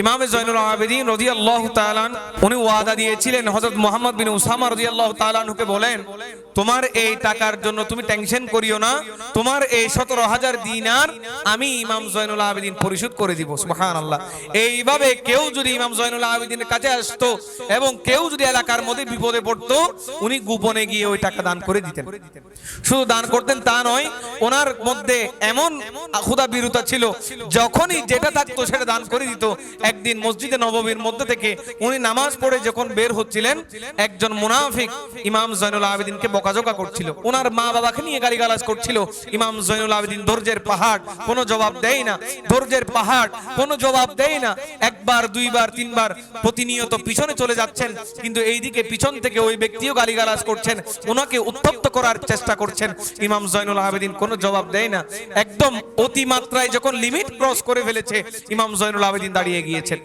ইমামে জয়নুল আবেদিন রদি আল্লাহ তালান উনি ওয়াদা দিয়েছিলেন হজরত মোহাম্মদ বিন উসামা রদি আল্লাহ তালানহুকে বলেন, তোমার এই টাকার জন্য তুমি টেনশন করিও না, তোমার এই সতেরো হাজার দিনার আমি ইমাম জয়নুল আবেদিন পরিশোধ করে দিব। সুবহান আল্লাহ এইভাবে কেউ যদি ইমাম জয়নুল আবেদিনের কাছে আসতো এবং কেউ যদি এলাকার মধ্যে বিপদে পড়তো, উনি গোপনে গিয়ে ওই টাকা দান করে দিতেন। শুধু দান করতেন তা নয়, ওনার মধ্যে এমন ক্ষুদা বিরুতা ছিল, যখনই যেটা থাকতো সেটা দান করে দিত একদিন মসজিদে নববীর মধ্যে থেকে উনি নামাজ পড়ে যখন বের হচ্ছিলেন, একজন মুনাফিক ইমাম জয়নুল আবেদিনকে বকাঝোকা করছিল। ওনার মা বাবাকে নিয়ে গালিগালাজ করছিল, ইমাম জয়নুল আবেদিন ধৈর্যের পাহাড়, কোনো জবাব দেয় না, ধৈর্যের পাহাড়, কোনো জবাব দেয় না, একবার, দুইবার, তিনবার প্রতিনিয়ত পিছনে চলে যাচ্ছেন, কিন্তু এইদিকে পিছন থেকে ওই ব্যক্তিও গালিগালাজ করছেন ওনাকে উত্তপ্ত করার চেষ্টা করছেন, ইমাম জয়নুল আবেদিন কোনো জবাব দেয় না, একদম অতিমাত্রায় যখন লিমিট ক্রস করে ফেলেছে, ইমাম জয়নুল আবেদিন দাঁড়িয়ে গিয়েছেন।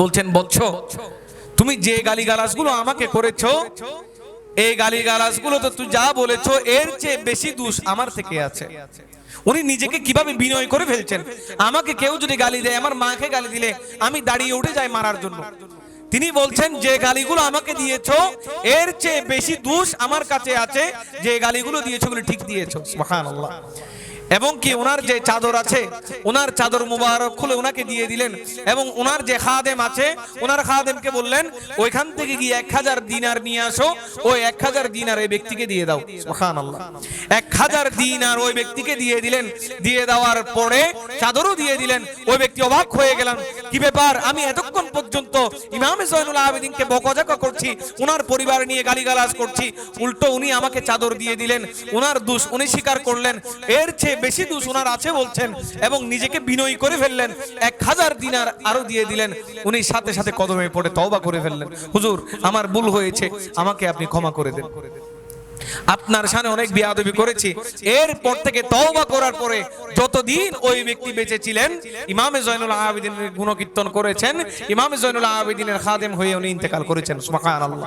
বলছেন, বলছ, তুমি যে গালিগালাজগুলো আমাকে করেছ, এই গালিগালাজগুলো তো তুই যা বলেছ, এর চেয়ে বেশি দোষ আমার থেকে আছে। উনি নিজেকে কীভাবে বিনয় করে ফেলছেন? আমাকে কেউ যদি গালি দেয়, আমার মাকে গালি দিলে আমি দাঁড়িয়ে উঠে যাই মারার জন্য। তিনি বলছেন, যে গালিগুলো আমাকে দিয়েছ, এর চেয়ে বেশি দোষ আমার কাছে আছে, যে গালিগুলো দিয়েছ ওগুলো ঠিক দিয়েছ। সুবহানাল্লাহ। এবং কি ওনার যে চাদর আছে ওনার চাদর মুবারক খুলে ওনাকে দিয়ে দিলেন এবং ওনার যে খাদেম আছে ওনার খাদেমকে বললেন, ওইখান থেকে গিয়ে এক হাজার দিনার নিয়ে আসো, ওই এক হাজার দিনার এই ব্যক্তিকে দিয়ে দাও। সুবহানাল্লাহ। এক হাজার দিনার ওই ব্যক্তিকে দিয়ে দিলেন। দিয়ে দেওয়ার পরে চাদরও দিয়ে দিলেন। ওই ব্যক্তি অবাক হয়ে গেলাম কি ব্যাপার? আমি এতক্ষণ পর্যন্ত ইমামে জয়নুল আবেদিনকে বকজাকা করছি ওনার পরিবার নিয়ে গালিগালাজ করছি, উল্টো উনি আমাকে চাদর দিয়ে দিলেন ওনার দোষ উনি স্বীকার করলেন, এর চেয়ে বেশি দোষ ওনার আছে বলছেন, এবং নিজেকে বিনয়ী করে ফেললেন, এক হাজার দিনার আরও দিয়ে দিলেন, উনি সাথে সাথে কদমে পড়ে তওবা করে ফেললেন। হুজুর, আমার ভুল হয়েছে, আমাকে আপনি ক্ষমা করে দেন। আপনার সামনে অনেক বিয়াদবি করেছি। এরপর থেকে তওবা করার পরে যতদিন ওই ব্যক্তি বেঁচে ছিলেন, ইমামে জয়নুল আবেদিনের গুণকীর্তন করেছেন, ইমামে জয়নুল আবেদিনের খাদেম হয়ে উনি ইন্তেকাল করেছেন, সুবহানাল্লাহ।